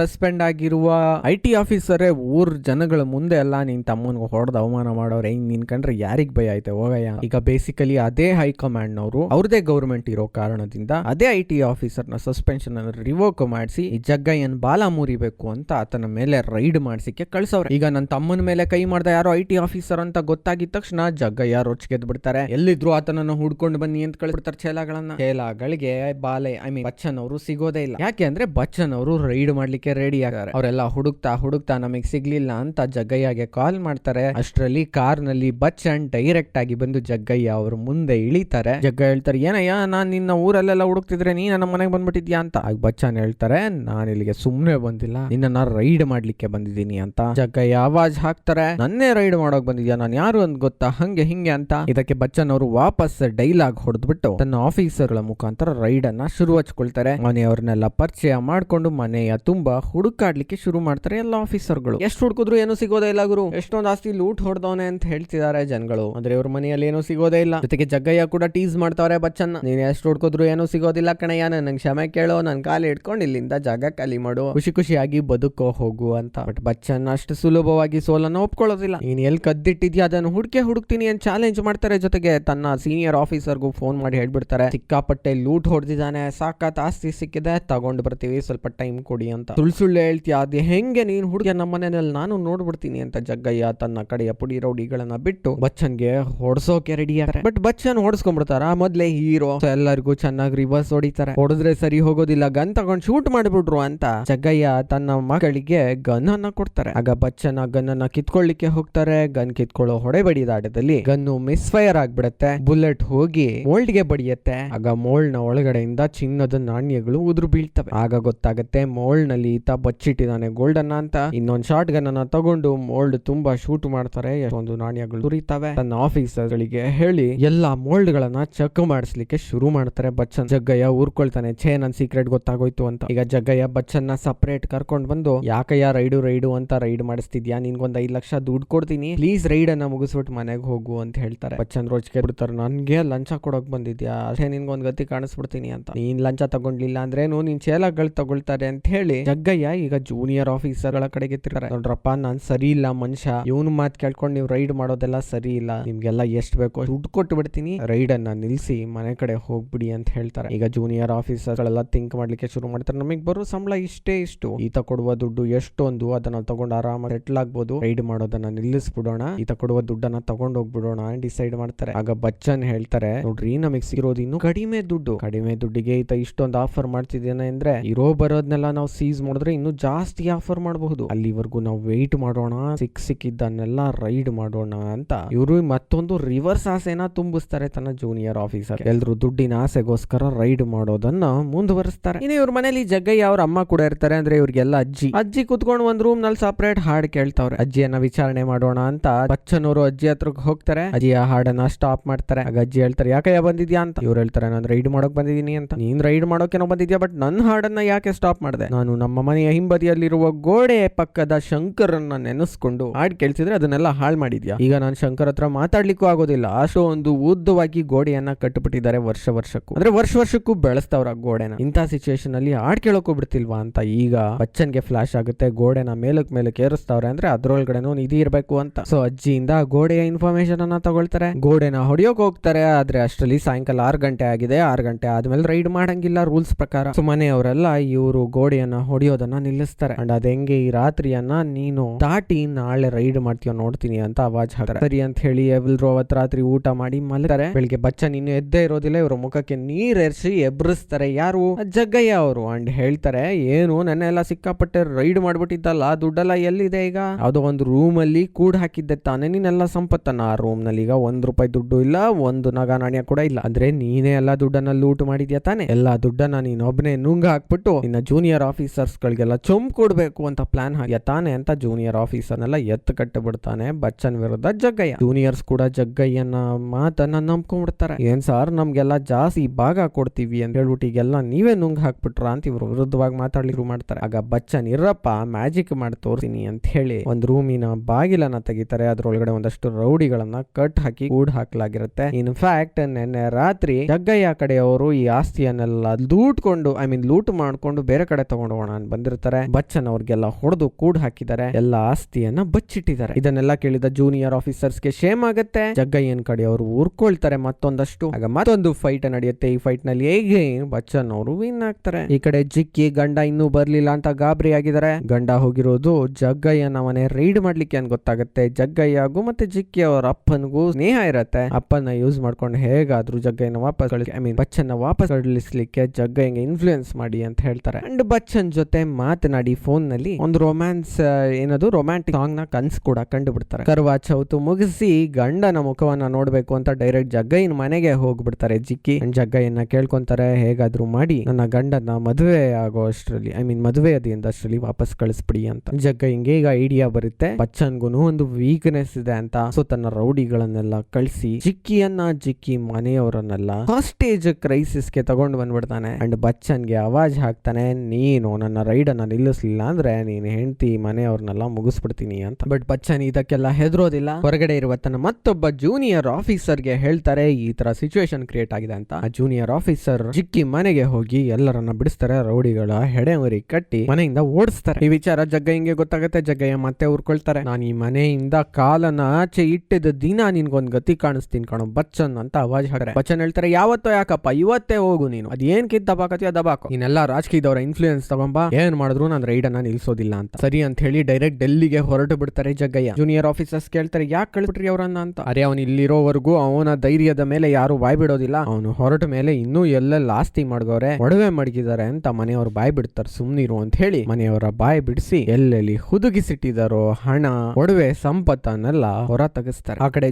ಸಸ್ಪೆಂಡ್ ಆಗಿರುವ ಐ ಟಿ ಆಫೀಸರೇ ಊರ್ ಜನಗಳ ಮುಂದೆ ಅಲ್ಲ, ನಿನ್ ತಮ್ಮನ್ಗೆ ಹೊಡೆದ ಅವಮಾನ ಮಾಡೋರೆ. ಹಿಂಗ್ ನಿನ್ ಕಂಡ್ರೆ ಯಾರಿಗ್ ಭಯ ಐತೆ? ಹೋಗಯ್ಯ. ಈಗ ಬೇಸಿಕಲಿ ಅದೇ ಹೈಕಮಾಂಡ್ ನವರು ಅವ್ರದೇ ಗೌರ್ಮೆಂಟ್ ಇರೋ ಕಾರಣದಿಂದ ಅದೇ ಐ ಟಿ ಆಫೀಸರ್ನ ಸಸ್ಪೆನ್ಷನ್ ಅನ್ನು ರಿವೋಕ್ ಮಾಡಿಸಿ, ಈ ಜಗ್ಗಯ್ಯನ್ ಬಾಲ ಮುರಿಬೇಕು ಅಂತ ಆತನ ಮೇಲೆ ರೈಡ್ ಮಾಡಿಸಿಕ್ಕೆ ಕಳ್ಸವ್ರೆ. ಈಗ ನನ್ನ ತಮ್ಮನ ಮೇಲೆ ಕೈ ಮಾಡ್ದ ಯಾರೋ ಐ ಟಿ ಆಫೀಸರ್ ಅಂತ ಗೊತ್ತಾಗಿದ ತಕ್ಷಣ ಜಗ್ಗಯ್ಯ ರೊಚ್ಗೆದ್ ಬಿಡ್ತಾರೆ ಎಲ್ಲಿದ್ರು ಆತನನ್ನು ಹುಡ್ಕೊಂಡು ಬನ್ನಿ ಅಂತ ಕಳ್ಬಿಡ್ತಾರೆ ಚೇಲಾಗಳನ್ನ ಚೇಲಾಗಳಿಗೆ ಬಾಲೆ, ಐ ಮೀನ್ ಬಚ್ಚನ್ ಅವರು ಸಿಗೋದೇ ಇಲ್ಲ. ಯಾಕೆ ಅಂದ್ರೆ ಬಚ್ಚನ್ ಅವರು ರೈಡ್ ಮಾಡ್ಲಿಕ್ಕೆ ರೆಡಿ ಆಗ್ತಾರೆ. ಅವರೆಲ್ಲ ಹುಡುಕ್ತಾ ಹುಡುಕ್ತಾ ನಮಗೆ ಸಿಗ್ಲಿಲ್ಲ ಅಂತ ಜಗ್ಗಯ್ಯಗೆ ಕಾಲ್ ಮಾಡ್ತಾರೆ. ಅಷ್ಟರಲ್ಲಿ ಕಾರ್ನಲ್ಲಿ ಬಚ್ಚನ್ ಡೈರೆಕ್ಟ್ ಆಗಿ ಬಂದು ಜಗ್ಗಯ್ಯ ಅವರು ಮುಂದೆ ಇಳಿತಾರೆ. ಜಗ್ಗ ಹೇಳ್ತಾರೆ, ಏನಯ್ಯ, ನಾನ್ ನಿನ್ನ ಊರಲ್ಲೆಲ್ಲ ಹುಡುಕ್ತಿದ್ರೆ ನೀ ನನ್ನ ಮನೆಗೆ ಬಂದ್ಬಿಟ್ಟಿದ್ಯಾ ಅಂತ? ಆಗ ಬಚ್ಚನ್ ಹೇಳ್ತಾರೆ, ನಾನು ಇಲ್ಲಿಗೆ ಸುಮ್ನೆ ಬಂದಿಲ್ಲ. ನಿನ್ನ ರೈಡ್ ಮಾಡ್ಲಿಕ್ಕೆ ಬಂದಿದ್ದೀನಿ ಅಂತ. ಜಗ್ಗಯ್ಯ ಆವಾಜ್ ಹಾಕ್ತಾರೆ, ನನ್ನೇ ರೈಡ್ ಮಾಡೋಕ್ ಬಂದಿದ್ಯಾ? ನಾನು ಯಾರು ಅಂತ ಗೊತ್ತಾ? ಹಂಗೆ ಹಿಂಗೆ ಅಂತ. ಇದಕ್ಕೆ ಬಚ್ಚನ್ ಅವರು ವಾಪಸ್ ಡೈಲಾಗ್ ಹೊಡೆದ್ಬಿಟ್ಟು ತನ್ನ ಆಫೀಸರ್ಗಳ ಮುಖಾಂತರ ರೈಡ್ ಅನ್ನ ಶುರು ಹಚ್ಕೊಳ್ತಾರೆ. ಮನೆಯವ್ರನ್ನೆಲ್ಲ ಪರಿಚಯ ಮಾಡ್ಕೊಂಡು ಮನೆಯ ತುಂಬಾ ಹುಡುಕಾಡ್ಲಿಕ್ಕೆ ಶುರು ಮಾಡ್ತಾರೆ ಎಲ್ಲ ಆಫೀಸರ್ಗಳು. ಎಷ್ಟು ಹುಡುಕಿದ್ರು ಏನು ಸಿಗೋದೇ ಇಲ್ಲ ಗುರು. ಎಷ್ಟೊಂದು ಆಸ್ತಿ ಲೂಟ್ ಹೊಡೆದವನೆ ಅಂತ ಹೇಳ್ತಿದ್ದಾರೆ ಜನಗಳು. ಅಂದ್ರೆ ಇವ್ರ ಮನೆಯಲ್ಲಿ ಏನೂ ಸಿಗೋದೇ ಇಲ್ಲ. ಜೊತೆಗೆ ಜಗ್ಗಯ್ಯ ಕೂಡ ಟೀಸ್ ಮಾಡ್ತಾವ್ರೆ ಬಚ್ಚನ್ ನೀನ್ ಎಷ್ಟು ಹುಡ್ಕೋದ್ರು ಏನೂ ಸಿಗೋದಿಲ್ಲ ಕಣಯ್ಯ. ನಂಗೆ ಕ್ಷಮೆ ಕೇಳೋ. ನನ್ ಕಾಲು ಇಟ್ಕೊಂಡು ಇಲ್ಲಿಂದ ಜಾಗ ಖಾಲಿ ಮಾಡು. ಖುಷಿ ಖುಷಿಯಾಗಿ ಬದುಕೋ ಹೋಗು ಅಂತ. ಬಟ್ ಬಚ್ಚನ್ ಅಷ್ಟು ಸುಲಭವಾಗಿ ಸೋಲನ್ನ ಒಪ್ಕೊಳ್ಳೋದಿಲ್ಲ. ನೀನ್ ಎಲ್ಲಿ ಕದ್ದಿಟ್ಟಿದ್ಯಾ? ಅದನ್ನು ಹುಡುಕೆ ಹುಡುಕ್ತೀನಿ ಅಂತ ಚಾಲೆಂಜ್ ಮಾಡ್ತಾರೆ ಜೊತೆಗೆ ತನ್ನ ಸೀನಿಯರ್ ಆಫೀಸರ್ಗೂ ಫೋನ್ ಮಾಡಿ ಹೇಳ್ಬಿಡ್ತಾರೆ. ಸಿಕ್ಕಾಪಟ್ಟೆ ಲೂಟ್ ಹೊಡೆದಿದ್ದಾನೆ. ಸಾಕಾತ್ ಆಸ್ತಿ ಸಿಕ್ಕಿದೆ. ತಗೊಂಡು ಬರ್ತೀವಿ. ಸ್ವಲ್ಪ ಟೈಮ್ ಕೊಡಿ ಅಂತ. ಸುಳ್ಳು ಸುಳ್ಳು ಹೇಳ್ತೀಯ, ಅದು ಹೆಂಗೆ ನೀನ್ ಹುಡುಗ? ನಮ್ಮ ಮನೆಯಲ್ಲಿ ನಾನು ನೋಡ್ಬಿಡ್ತೀನಿ ಅಂತ ಜಗ್ಗಯ್ಯ ತನ್ನ ಕಡೆಯ ಪುಡಿ ರೌಡಿಗಳನ್ನ ಬಿಟ್ಟು ಬಚ್ಚನ್ಗೆ ಹೊಡ್ಸೋಕೆ ರೆಡಿ ಆಗ್ತಾರೆ. ಬಟ್ ಬಚ್ಚನ್ ಹೊಡ್ಸ್ಕೊಂಡ್ಬಿಡ್ತಾರ? ಮೊದ್ಲೇ ಹೀರೋ ಎಲ್ಲರಿಗೂ ಚೆನ್ನಾಗಿ ರಿವರ್ಸ್ ಹೊಡಿತಾರೆ. ಹೊಡೆದ್ರೆ ಸರಿ ಹೋಗೋದಿಲ್ಲ. ಗನ್ ತಗೊಂಡ್ ಶೂಟ್ ಮಾಡ್ಬಿಟ್ರು ಅಂತ ಜಗ್ಗಯ್ಯ ತನ್ನ ಮಗಳಿಗೆ ಗನ್ ಅನ್ನ ಕೊಡ್ತಾರೆ. ಆಗ ಬಚ್ಚನ್ ಗನ್ ಅನ್ನ ಕಿತ್ಕೊಳ್ಳಿಕ್ಕೆ ಹೋಗ್ತಾರೆ. ಗನ್ ಕಿತ್ಕೊಳ್ಳೋ ಹೊಡೆ ಬಡಿದಾಟದಲ್ಲಿ ಗನ್ನು ಮಿಸ್ ಫೈರ್ ಆಗ್ಬಿಡತ್ತೆ. ಬುಲೆಟ್ ಹೋಗಿ ಮೋಲ್ಡ್ಗೆ ಬಡಿಯತ್ತೆ. ಆಗ ಮೋಲ್ಡ್ನ ಒಳಗಡೆಯಿಂದ ಚಿನ್ನದ ನಾಣ್ಯಗಳು ಉದುರು ಬೀಳ್ತವೆ. ಆಗ ಗೊತ್ತಾಗತ್ತೆ ಮೋಲ್ಡ್ನಲ್ಲಿ ಈತ ಬಚ್ಚಿಟ್ಟಿದ್ದಾನೆ ಅನ್ನ ಅಂತ. ಇನ್ನೊಂದ್ ಶಾರ್ಟ್ ಗನ್ ಅನ್ನ ತಗೊಂಡು ಮೋಲ್ಡ್ ತುಂಬಾ ಶೂಟ್ ಮಾಡ್ತಾರೆ. ಒಂದು ನಾಣ್ಯಗಳು ಉರಿತಾವೆ. ತನ್ನ ಆಫೀಸರ್ ಗಳಿಗೆ ಹೇಳಿ ಎಲ್ಲಾ ಮೋಲ್ಡ್ ಗಳನ್ನ ಚೆಕ್ ಮಾಡಿಸ್ಲಿಕ್ಕೆ ಶುರು ಮಾಡ್ತಾರೆ ಬಚ್ಚನ್. ಜಗ್ಗಯ್ಯ ಊರ್ಕೊಳ್ತಾನೆ. ಛೇ ನನ್ ಸೀಕ್ರೆಟ್ ಗೊತ್ತಾಗೋಯ್ತು ಅಂತ. ಈಗ ಜಗ್ಗಯ್ಯ ಬಚ್ಚನ್ನ ಸಪರೇಟ್ ಕರ್ಕೊಂಡ್ ಬಂದು, ಯಾಕಯ್ಯ ರೈಡು ರೈಡು ಅಂತ ರೈಡ್ ಮಾಡಿಸ್ತಿದ್ಯಾ? ನಿನ್ಗೊಂದ್ ಐದ್ ಲಕ್ಷ ದುಡ್ಡು ಕೊಡ್ತೀನಿ. ಪ್ಲೀಸ್ ರೈಡ್ ಅನ್ನ ಮುಗಿಸ್ಬಿಟ್ಟು ಮನೆಗೆ ಹೋಗು ಅಂತ ಹೇಳ್ತಾರೆ. ಬಚ್ಚನ್ ರೋಜ್ಗೆ ಬಿಡ್ತಾರೆ ನನ್ಗೆ ಲಂಚ ಕೊಡೋಕ್ ಬಂದಿದ್ಯಾ? ಅಷ್ಟೇ ನಿನ್ಗೊಂದು ಗತಿ ಕಾಣಿಸ್ಬಿಡ್ತೀನಿ ಅಂತ. ನೀನ್ ಲಂಚ ತಗೊಂಡ್ಲಿಲ್ಲ ಅಂದ್ರೇನು? ನೀನ್ ಚೇಲಾಗಳು ತಗೊಳ್ತಾರೆ ಅಂತ ಹೇಳಿ ಜಗ್ಗಯ್ಯ ಈಗ ಜೂನಿಯರ್ ಆಫೀಸರ್ಗಳ ಕಡೆಗೆ ತಿರ್ತಾರೆ ನೋಡ್ರಪ್ಪ, ನಾನ್ ಸರಿ ಇಲ್ಲ ಮನುಷ್ಯ. ಇವನ್ ಮಾತ್ ಕೇಳ್ಕೊಂಡು ನೀವು ರೈಡ್ ಮಾಡೋದೆಲ್ಲ ಸರಿ ಇಲ್ಲ. ನಿಮ್ಗೆಲ್ಲ ಎಷ್ಟ್ ಬೇಕೋ ದುಡ್ಡು ಕೊಟ್ಟು ಬಿಡ್ತೀನಿ ರೈಡ್ ಅನ್ನ ನಿಲ್ಸಿ ಮನೆ ಕಡೆ ಹೋಗ್ಬಿಡಿ ಅಂತ ಹೇಳ್ತಾರೆ. ಈಗ ಜೂನಿಯರ್ ಆಫೀಸರ್ಗಳೆಲ್ಲ ಥಿಂಕ್ ಮಾಡ್ಲಿಕ್ಕೆ ಶುರು ಮಾಡ್ತಾರೆ. ನಮಗೆ ಬರೋ ಸಂಬಳ ಇಷ್ಟೇ ಇಷ್ಟು. ಈತ ಕೊಡುವ ದುಡ್ಡು ಎಷ್ಟೊಂದು, ಅದನ್ನ ತಗೊಂಡು ಆರಾಮ ಸೆಟ್ಲ್ ಆಗ್ಬೋದು. ರೈಡ್ ಮಾಡೋದನ್ನ ನಿಲ್ಲಿಸ್ಬಿಡೋಣ. ಈತ ಕೊಡುವ ದುಡ್ಡನ್ನ ತಗೊಂಡು ಹೋಗ್ಬಿಡೋಣ ಡಿಸೈಡ್ ಮಾಡ್ತಾರೆ. ಆಗ ಬಚ್ಚನ್ ಹೇಳ್ತಾರೆ, ನೋಡ್ರಿ ನಮಗ್ ಸಿಗಿರೋದು ಇನ್ನು ಕಡಿಮೆ ದುಡ್ಡು. ಕಡಿಮೆ ದುಡ್ಡಿಗೆ ಈತ ಇಷ್ಟೊಂದು ಆಫರ್ ಮಾಡ್ತಿದ್ದೇನೆ ಅಂದ್ರೆ, ಇರೋ ಬರೋದ್ನೆಲ್ಲ ನಾವು ಸೀಸ್ ಮಾಡಿದ್ರೆ ಇನ್ನು ಜಾಸ್ತಿ ಆಫರ್ ಮಾಡಬಹುದು. ಅಲ್ಲಿವರೆಗೂ ನಾವು ವೆಯ್ಟ್ ಮಾಡೋಣ, ಸಿಕ್ ಸಿಕ್ಕಿದ್ದನ್ನೆಲ್ಲ ರೈಡ್ ಮಾಡೋಣ ಅಂತ. ಇವರು ಮತ್ತೊಂದು ರಿವರ್ಸ್ ಆಸೆನ ತುಂಬಿಸ್ತಾರೆ ತನ್ನ ಜೂನಿಯರ್ ಆಫೀಸರ್ ಎಲ್ರು ದುಡ್ಡಿನ ಆಸೆಗೋಸ್ಕರ ರೈಡ್ ಮಾಡೋದನ್ನ ಮುಂದುವರಿಸ್ತಾರೆ. ಇನ್ನು ಇವ್ರ ಮನೇಲಿ ಜಗ್ಗಯ್ಯ ಅವ್ರ ಅಮ್ಮ ಕೂಡ ಇರ್ತಾರೆ, ಅಂದ್ರೆ ಇವ್ರಿಗೆಲ್ಲ ಅಜ್ಜಿ. ಅಜ್ಜಿ ಕುತ್ಕೊಂಡು ಒಂದ್ ರೂಮ್ನಲ್ಲಿ ಸಪರೇಟ್ ಹಾಡ್ ಕೇಳ್ತಾವ್ರೆ. ಅಜ್ಜಿಯನ್ನ ವಿಚಾರಣೆ ಮಾಡೋಣ ಅಂತ ಬಚ್ಚನವರು ಅಜ್ಜಿ ಹತ್ರಕ್ಕೆ ಹೋಗ್ತಾರೆ. ಅಜ್ಜಿಯ ಹಾಡನ್ನ ಸ್ಟಾಪ್ ಮಾಡ್ತಾರೆ. ಅಜ್ಜಿ ಹೇಳ್ತಾರೆ, ಯಾಕೆ ಬಂದಿದ್ಯಾ ಅಂತ? ಇವ್ರು ಹೇಳ್ತಾರೆ, ನಾನು ರೈಡ್ ಮಾಡೋಕ್ ಬಂದಿದ್ದೀನಿ ಅಂತ. ನೀನ್ ರೈಡ್ ಮಾಡೋಕೆನೋ ಬಂದಿದ್ಯಾ ಬಟ್ ನನ್ನ ಹಾಡನ್ನ ಯಾಕೆ ಸ್ಟಾಪ್ ಮಾಡಿದೆ? ನಾನು ನಮ್ಮ ಮನೆಯ ಹಿಂಬದಿಯಲ್ಲಿರುವ ಗೋಡೆ ಪಕ್ಕದ ಶಂಕರನ್ನ ನೆನೆಸ್ಕೊಂಡು ಹಾಡ್ ಕೇಳಿಸಿದ್ರೆ ಅದನ್ನೆಲ್ಲ ಹಾಳು ಮಾಡಿದ್ಯಾ? ಈಗ ನಾನು ಶಂಕರ್ ಹತ್ರ ಮಾತಾಡ್ಲಿಕ್ಕೂ ಆಗೋದಿಲ್ಲ. ಅಷ್ಟು ಒಂದು ಉದ್ದವಾಗಿ ಗೋಡೆಯನ್ನ ಕಟ್ಟಿಬಿಟ್ಟಿದ್ದಾರೆ ವರ್ಷ ವರ್ಷಕ್ಕೂ. ಅಂದ್ರೆ ವರ್ಷ ವರ್ಷಕ್ಕೂ ಬೆಳೆಸ್ತವ್ರ ಗೋಡೆನ? ಇಂಥ ಸಿಚುವೇಶನ್ ಅಲ್ಲಿ ಹಾಡ್ ಕೇಳೋಕೂ ಬಿಡ್ತಿಲ್ವಾ ಅಂತ? ಈಗ ಬಚ್ಚನ್ಗೆ ಫ್ಲಾಶ್ ಆಗುತ್ತೆ, ಗೋಡೆನ ಮೇಲಕ್ ಮೇಲೆ ಏರಿಸ್ತಾವ್ರೆ ಅಂದ್ರೆ ಅದ್ರೊಳಗಡೆನೂ ನಿಧಿ ಇರಬೇಕು ಅಂತ. ಸೊ ಅಜ್ಜಿಯಿಂದ ಗೋಡೆಯ ಇನ್ಫಾರ್ಮೇಶನ್ ಅನ್ನ ತಗೊಳ್ತಾರೆ. ಮಾಡ್ತಾರೆ ಗೋಡೆನ ಹೊಡಿಯೋಕ್ ಹೋಗ್ತಾರೆ, ಆದ್ರೆ ಅಷ್ಟರಲ್ಲಿ ಸಾಯಂಕಾಲ ಆರು ಗಂಟೆ ಆಗಿದೆ. ಆರು ಗಂಟೆ ಆದ್ಮೇಲೆ ರೈಡ್ ಮಾಡಂಗಿಲ್ಲ ರೂಲ್ಸ್ ಪ್ರಕಾರ. ಸುಮ್ಮನೆ ಅವರೆಲ್ಲ ಇವರು ಗೋಡೆಯನ್ನ ಹೊಡಿಯೋದನ್ನ ನಿಲ್ಲಿಸ್ತಾರೆ. ಅಂಡ್ ಅದ್ ಹೆಂಗೆ ಈ ರಾತ್ರಿಯನ್ನ ನೀನು ದಾಟಿ ನಾಳೆ ರೈಡ್ ಮಾಡ್ತೀಯೋ ನೋಡ್ತೀನಿ ಅಂತ ಅವಾಜ್ ಹಾಕ್ತಾರೆ. ಸರಿ ಅಂತ ಹೇಳಿ ಎಲ್ರು ಅವತ್ ರಾತ್ರಿ ಊಟ ಮಾಡಿ ಮಲಗ್ತಾರೆ. ಬೆಳಿಗ್ಗೆ ಬಚ್ಚ ನೀನು ಎದ್ದೇ ಇರೋದಿಲ್ಲ. ಇವ್ರ ಮುಖಕ್ಕೆ ನೀರ್ ಎರ್ಸಿ ಎಬ್ರಿಸ್ತಾರೆ. ಯಾರು? ಜಗ್ಗಯ್ಯ ಅವರು. ಅಂಡ್ ಹೇಳ್ತಾರೆ, ಏನು ನೆನ್ನೆ ಎಲ್ಲ ಸಿಕ್ಕಾಪಟ್ಟೆ ರೈಡ್ ಮಾಡ್ಬಿಟ್ಟಿದ್ದಲ್ಲ. ದುಡ್ಡೆಲ್ಲ ಎಲ್ಲಿದೆ ಈಗ? ಅದು ಒಂದು ರೂಮ್ ಅಲ್ಲಿ ಕೂಡ್ ಹಾಕಿದ್ದೆ ತಾನೇ ನೀನೆಲ್ಲ ಸಂಪತ್ತನ್ನ. ಆ ರೂಮ್ನಲ್ಲಿ ಈಗ ಒಂದ್ ರೂಪಾಯಿ ದುಡ್ಡು ಇಲ್ಲ, ಒಂದು ನಗ ನಾಣ್ಯ ಕೂಡ ಇಲ್ಲ. ಅಂದ್ರೆ ನೀನೇ ಎಲ್ಲ ದುಡ್ಡನ್ನ ಲೂಟ್ ಮಾಡಿದ್ಯಾ ತಾನೆ? ಎಲ್ಲಾ ದುಡ್ಡನ್ನ ನೀನೊಬ್ಬನೇ ನುಂಗ ಹಾಕ್ಬಿಟ್ಟು ಇನ್ನ ಜೂನಿಯರ್ ಆಫೀಸರ್ಸ್ ಗಳಿಗೆಲ್ಲ ಚುಮ್ ಕೊಡ್ಬೇಕು ಅಂತ ಪ್ಲಾನ್ ಹಾಕ್ಯ ತಾನೆ ಅಂತ ಜೂನಿಯರ್ ಆಫೀಸರ್ನೆಲ್ಲ ಎತ್ತು ಕಟ್ಟು ಬಿಡ್ತಾನೆ ಬಚ್ಚನ್ ವಿರುದ್ಧ ಜಗ್ಗಯ್ಯ. ಜೂನಿಯರ್ಸ್ ಕೂಡ ಜಗ್ಗಯ್ಯನ ಮಾತನ್ನ ನಂಬ್ಕೊಂಡ್ಬಿಡ್ತಾರೆ. ಏನ್ ಸಾರ್, ನಮ್ಗೆಲ್ಲ ಜಾಸ್ತಿ ಭಾಗ ಕೊಡ್ತೀವಿ ಅಂತ ಹೇಳ್ಬಿಟ್ಟು ಈಗೆಲ್ಲ ನೀವೇ ನುಂಗ್ ಹಾಕ್ಬಿಟ್ರ ಅಂತ ಇವ್ರು ವಿರುದ್ಧವಾಗಿ ಮಾತಾಡ್ಲಿಕ್ಕೆ ಮಾಡ್ತಾರೆ. ಆಗ ಬಚ್ಚನ್, ಇರಪ್ಪ ಮ್ಯಾಜಿಕ್ ಮಾಡಿ ತೋರ್ತೀನಿ ಅಂತ ಹೇಳಿ ಒಂದ್ ರೂಮಿನ ಬಾಗಿಲನ್ನ ತೆಗಿತಾರೆ. ಅದ್ರೊಳಗಡೆ ಒಂದಷ್ಟು ರೌಡಿಗಳನ್ನ ಕಟ್ ಹಾಕಿ ಕೂಡ್ ಹಾಕಲಾಗಿರುತ್ತೆ. ಇನ್ ಫ್ಯಾಕ್ಟ್ ನಿನ್ನೆ ರಾತ್ರಿ ಜಗ್ಗಯ್ಯ ಕಡೆಯವರು ಈ ಆಸ್ತಿಯನ್ನೆಲ್ಲ ಲೂಟ್ಕೊಂಡು ಐ ಮೀನ್ ಲೂಟ್ ಮಾಡ್ಕೊಂಡು ಬೇರೆ ಕಡೆ ತಗೊಂಡು ಹೋಗೋಣ ಅಂತ ಬಂದಿರ್ತಾರೆ. ಬಚ್ಚನ್ ಅವ್ರಿಗೆಲ್ಲ ಹೊಡೆದು ಕೂಡ್ ಹಾಕಿದ್ದಾರೆ. ಎಲ್ಲ ಆಸ್ತಿಯನ್ನ ಬಚ್ಚಿಟ್ಟಿದ್ದಾರೆ. ಇದನ್ನೆಲ್ಲ ಕೇಳಿದ ಜೂನಿಯರ್ ಆಫೀಸರ್ಸ್ಗೆ ಶೇಮ್ ಆಗುತ್ತೆ. ಜಗ್ಗಯ್ಯನ್ ಕಡೆ ಅವರು ಊರ್ಕೊಳ್ತಾರೆ ಮತ್ತೊಂದಷ್ಟು. ಆಗ ಮತ್ತೊಂದು ಫೈಟ್ ನಡೆಯುತ್ತೆ. ಈ ಫೈಟ್ನಲ್ಲಿ ಹೇಗೆ ಬಚ್ಚನ್ ಅವರು ವಿನ್ ಆಗ್ತಾರೆ. ಈ ಕಡೆ ಜಿಕ್ಕಿ ಗಂಡ ಇನ್ನೂ ಬರ್ಲಿಲ್ಲ ಅಂತ ಗಾಬರಿ ಆಗಿದ್ದಾರೆ. ಗಂಡ ಹೋಗಿರೋದು ಜಗ್ಗಯ್ಯನ ಮನೆ ರೈಡ್ ಮಾಡ್ಲಿಕ್ಕೆ ಅಂತ ಗೊತ್ತಾಗುತ್ತೆ. ಜಗ್ಗಯ್ಯಗೂ ಮತ್ತೆ ಜಿಕ್ಕಿ ಅವರ ಅಪ್ಪನಿಗೂ ಸ್ನೇಹ ಇರತ್ತೆ. ಅಪ್ಪನ ಯೂಸ್ ಮಾಡ್ಕೊಂಡು ಹೇಗಾದ್ರೂ ಜಗ್ಗಯ್ಯನ ವಾಪಸ್ ಐ ಮೀನ್ ಬಚ್ಚನ್ನ ವಾಪಸ್ ಕಳಿಸ್ಲಿಕ್ಕೆ ಜಗ್ಗಯ್ಯಂಗೆ ಇನ್ಫ್ಲೂಯೆನ್ಸ್ ಮಾಡಿ ಅಂತ ಹೇಳ್ತಾರೆ. ಅಂಡ್ ಬಚ್ಚನ್ ಜೊತೆ ಮಾತನಾಡಿ ಫೋನ್ನಲ್ಲಿ ಒಂದು ರೊಮ್ಯಾನ್ಸ್ ಏನದು ರೊಮ್ಯಾಂಟಿಕ್ ಸಾಂಗ್ನ ಕನ್ಸ್ ಕೂಡ ಕಂಡು ಬಿಡ್ತಾರೆ ಕರ್ವಾ ಚೌತು ಮುಗಿಸಿ ಗಂಡನ ಮುಖವನ್ನ ನೋಡ್ಬೇಕು ಅಂತ ಡೈರೆಕ್ಟ್ ಜಗ್ಗಯ್ಯನ ಮನೆಗೆ ಹೋಗ್ಬಿಡ್ತಾರೆ ಜಿಕ್ಕಿ. ಜಗ್ಗಯ್ಯನ ಕೇಳ್ಕೊಂತಾರೆ, ಹೇಗಾದ್ರೂ ಮಾಡಿ ನನ್ನ ಗಂಡನ ಮದುವೆ ಆಗೋ ಅಷ್ಟರಲ್ಲಿ ಐ ಮೀನ್ ಮದುವೆ ಅದಿಂದ ಅಷ್ಟರಲ್ಲಿ ವಾಪಸ್ ಕಳಿಸ್ಬಿಡಿ ಅಂತ. ಜಗ್ಗಯ್ಯಂಗೆ ಈಗ ಐಡಿಯಾ ಬರುತ್ತೆ. ಬಚ್ಚನ್ಗೂ ಒಂದು ವೀಕ್ನೆಸ್ ಇದೆ ಅಂತ. ಸೊ ತನ್ನ ರೌಡಿಗಳನ್ನೆಲ್ಲ ಕಳಿಸಿ ಜಿಕ್ಕಿಯನ್ನ ಜಿಕ್ಕಿ ಮನೆಯವರನ್ನೆಲ್ಲ ಹಾಸ್ಟೇಜ್ ಕ್ರೈಸಿಸ್ಗೆ ತಗೊಂಡು ಬಂದ್ಬಿಡ್ತಾನೆ. ಅಂಡ್ ಬಚ್ಚನ್ಗೆ ಅವಾಜ್ ಹಾಕ್ತಾನೆ, ನೀನು ನನ್ನ ರೈಡ್ ಅನ್ನ ನಿಲ್ಲಿಸ್ಲಿಲ್ಲ ಅಂದ್ರೆ ನೀನ್ ಹೆಂಡತಿ ಮನೆಯವ್ರನ್ನೆಲ್ಲ ಮುಗಿಸ್ಬಿಡ್ತೀನಿ ಅಂತ. ಬಟ್ ಬಚ್ಚನ್ ಇದಕ್ಕೆಲ್ಲ ಹೆದರೋದಿಲ್ಲ. ಹೊರಗಡೆ ಇರುವ ತನ್ನ ಮತ್ತೊಬ್ಬ ಜೂನಿಯರ್ ಆಫೀಸರ್ಗೆ ಹೇಳ್ತಾರೆ, ಈ ತರ ಸಿಚುವೇಶನ್ ಕ್ರಿಯೇಟ್ ಆಗಿದೆ ಅಂತ. ಆ ಜೂನಿಯರ್ ಆಫೀಸರ್ ಜಿಕ್ಕಿ ಮನೆಗೆ ಹೋಗಿ ಎಲ್ಲರನ್ನ ಬಿಡಿಸ್ತಾರೆ, ರೌಡಿಗಳ ಹೆಡೆಮರಿ ಕಟ್ಟಿ ಮನೆಯಿಂದ ಓಡಿಸ್ತಾರೆ. ಈ ವಿಚಾರ ಜಗ್ಗಯ್ಯಂಗೆ ಗೊತ್ತಾಗುತ್ತೆ, ಜಗ್ಗಯ್ಯ ಮತ್ತೆ ಉರ್ಕೊಳ್ತಾರೆ ನಾನು ಈ ಮನೆಯಿಂದ ಕಾಲನ್ನ ಆಚೆ ಇಟ್ಟಿದ್ದ ದಿನ ನಿನ್ಗೊಂದ್ ಗತಿ ಕಾಣಿಸ್ತೀನಿ ಕಣೋ, ಬಚ್ಚನ್ ಅಂತ ಅವಾಜ್ ಹಾಡ್ರೆ ಬಚ್ಚನ್ ಹೇಳ್ತಾರೆ, ಯಾವತ್ತೋ ಯಾಕಪ್ಪ, ಇವತ್ತೇ ಹೋಗು ನೀನು. ಅದೇನ್ ಕಿತ್ ದಬಾಕತಿ ದಬಾಕು ನೀನೆಲ್ಲ ರಾಜಕೀಯದವರ ಇನ್ಫ್ಲೂಯೆನ್ಸ್ ತಗೊಂಬ, ಏನ್ ಮಾಡಿದ್ರು ನಾನು ರೈಡ್ ಅನ್ನ ನಿಲ್ಸೋದಿಲ್ಲ ಅಂತ. ಸರಿ ಅಂತ ಹೇಳಿ ಡೈರೆಕ್ಟ್ ಡೆಲ್ಲಿಗೆ ಹೊರಟು ಬಿಡ್ತಾರೆ ಜಗ್ಗಯ್ಯ. ಜೂನಿಯರ್ ಆಫೀಸರ್ಸ್ ಕೇಳ್ತಾರೆ, ಯಾಕೆ ಕಳ್ಬಿಟ್ರಿ ಅವರನ್ನ ಅಂತ? ಅರೆ, ಅವನು ಇಲ್ಲಿರೋವರೆಗೂ ಅವನ ಧೈರ್ಯದ ಮೇಲೆ ಯಾರು ಬಾಯ್ ಬಿಡೋದಿಲ್ಲ. ಅವನು ಹೊರಟ ಮೇಲೆ ಇನ್ನೂ ಎಲ್ಲೆಲ್ಲ ಆಸ್ತಿ ಮಾಡ್ಗವ್ರೆ, ಒಡವೆ ಮಡಗಿದಾರೆ ಅಂತ ಮನೆಯವರು ಬಾಯ್ ಬಿಡ್ತಾರೆ, ಸುಮ್ನಿರು ಅಂತ ಹೇಳಿ ಮನೆಯವರ ಬಾಯ್ ಬಿಡಿಸಿ ಎಲ್ಲೆಲ್ಲಿ ಹುದುಗಿಸಿಟ್ಟಿದಾರೋ ಹಣ, ಒಡವೆ, ಸಂಪತ್ತನ್ನೆಲ್ಲ ಹೊರ ತೆಗಿಸ್ತಾರೆ. ಆ ಕಡೆ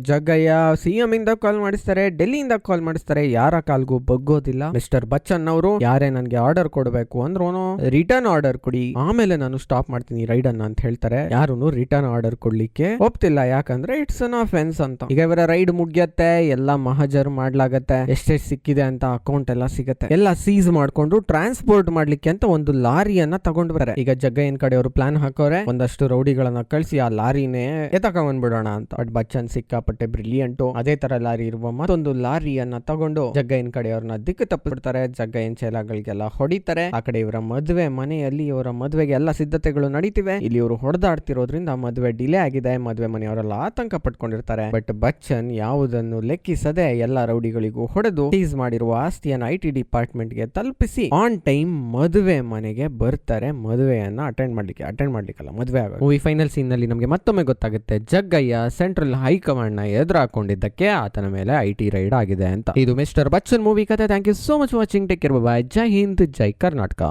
ಸಿಎಂ ಇಂದ ಕಾಲ್ ಮಾಡಿಸ್ತಾರೆ, ಡೆಲ್ಲಿಯಿಂದ ಕಾಲ್ ಮಾಡಿಸ್ತಾರೆ. ಯಾರ ಕಾಲ್ಗೂ ಬಗ್ಗೋದಿಲ್ಲ. ಮಿಸ್ಟರ್ ಬಚ್ಚನ್ ಅವರು, ಯಾರೇ ನನ್ಗೆ ಆರ್ಡರ್ ಕೊಡಬೇಕು ಅಂದ್ರೂ ರಿಟರ್ನ್ ಆರ್ಡರ್ ಕೊಡಿ. ಆಮೇಲೆ ನಾನು ಸ್ಟಾಪ್ ಮಾಡ್ತೀನಿ ರೈಡ್ ಅನ್ನ ಅಂತ ಹೇಳ್ತಾರೆ. ಯಾರು ರಿಟರ್ನ್ ಆರ್ಡರ್ ಕೊಡ್ಲಿಕ್ಕೆ ಒಪ್ತಿಲ್ಲ. ಯಾಕಂದ್ರೆ ಇಟ್ಸ್ ಅನ್ ಆಫೆನ್ಸ್ ಅಂತ. ಈಗ ಇವರ ರೈಡ್ ಮುಗಿಯತ್ತೆ, ಎಲ್ಲ ಮಹಜರ್ ಮಾಡ್ಲಾಗತ್ತೆ ಎಷ್ಟೆಷ್ಟು ಸಿಕ್ಕಿದೆ ಅಂತ ಅಕೌಂಟ್ ಎಲ್ಲ ಸಿಗತ್ತೆ. ಎಲ್ಲ ಸೀಸ್ ಮಾಡ್ಕೊಂಡು ಟ್ರಾನ್ಸ್ಪೋರ್ಟ್ ಮಾಡ್ಲಿಕ್ಕೆ ಅಂತ ಒಂದು ಲಾರಿಯನ್ನ ತಗೊಂಡ್ ಬರ ಈಗ ಜಗ್ಗಯ್ಯನ್ ಕಡೆ ಅವರು ಪ್ಲಾನ್ ಹಾಕೋರೆ ಒಂದಷ್ಟು ರೌಡಿಗಳನ್ನ ಕಳಿಸಿ ಆ ಲಾರಿನೇ ಎತ್ತಕೊಂಡ್ಬಿಡೋಣ ಅಂತ. ಬಟ್ ಬಚ್ಚನ್ ಸಿಕ್ಕಾಪಟ್ಟೆ ಬ್ರಿಲಿಯಂಟು ಅದೇ ತರ ಲಾರಿ ಇರುವ ಮತ್ತೊಂದು ಲಾರಿಯನ್ನ ತಗೊಂಡು ಜಗ್ಗಯ್ಯನ್ ಕಡೆಯವ್ರನ್ನ ದಿಕ್ಕು ತಪ್ಪಿಡ್ತಾರೆ ಜಗ್ಗಯ್ಯನ್ ಚೇಲಾಗಳಿಗೆಲ್ಲ ಹೊಡಿತಾರೆ. ಆ ಕಡೆ ಇವರ ಮದುವೆ ಮನೆಯಲ್ಲಿ ಇವರ ಮದುವೆಗೆ ಎಲ್ಲ ಸಿದ್ಧತೆಗಳು ನಡೀತಿವೆ. ಇಲ್ಲಿ ಇವರು ಹೊಡೆದಾಡ್ತಿರೋದ್ರಿಂದ ಮದುವೆ ಡಿಲೇ ಆಗಿದೆ. ಮದುವೆ ಮನೆಯವರೆಲ್ಲ ಆತಂಕ ಪಟ್ಕೊಂಡಿರ್ತಾರೆ. ಬಟ್ ಬಚ್ಚನ್ ಯಾವುದನ್ನು ಲೆಕ್ಕಿಸದೆ ಎಲ್ಲ ರೌಡಿಗಳಿಗೂ ಹೊಡೆದು ಟೀಸ್ ಮಾಡಿರುವ ಆಸ್ತಿಯನ್ನ ಐ ಟಿ ಡಿಪಾರ್ಟ್ಮೆಂಟ್ಗೆ ತಲುಪಿಸಿ ಆನ್ ಟೈಮ್ ಮದುವೆ ಮನೆಗೆ ಬರ್ತಾರೆ. ಮದುವೆಯನ್ನ ಅಟೆಂಡ್ ಮಾಡ್ಲಿಕ್ಕೆ, ಅಟೆಂಡ್ ಮಾಡ್ಲಿಕ್ಕಲ್ಲ, ಮದುವೆ ಆಗೋದು ಮೂವಿ ಫೈನಲ್ ಸೀನ್ನಲ್ಲಿ ನಮಗೆ ಮತ್ತೊಮ್ಮೆ ಗೊತ್ತಾಗುತ್ತೆ. ಜಗ್ಗಯ್ಯ ಸೆಂಟ್ರಲ್ ಹೈಕಮಾಂಡ್ನ ಎದುರು ಹಾಕೊಂಡಿದ್ದಕ್ಕೆ ಆತನ ಮೇಲೆ ಐ ಟಿ ರೈಡ್ ಆಗಿದೆ ಅಂತ. ಇದು ಮಿಸ್ಟರ್ ಬಚ್ಚನ್ ಮೂವಿ ಕತೆ. Thank you so much watching take care bye ಜೈ ಹಿಂದ್, ಜೈ ಕರ್ನಾಟಕ.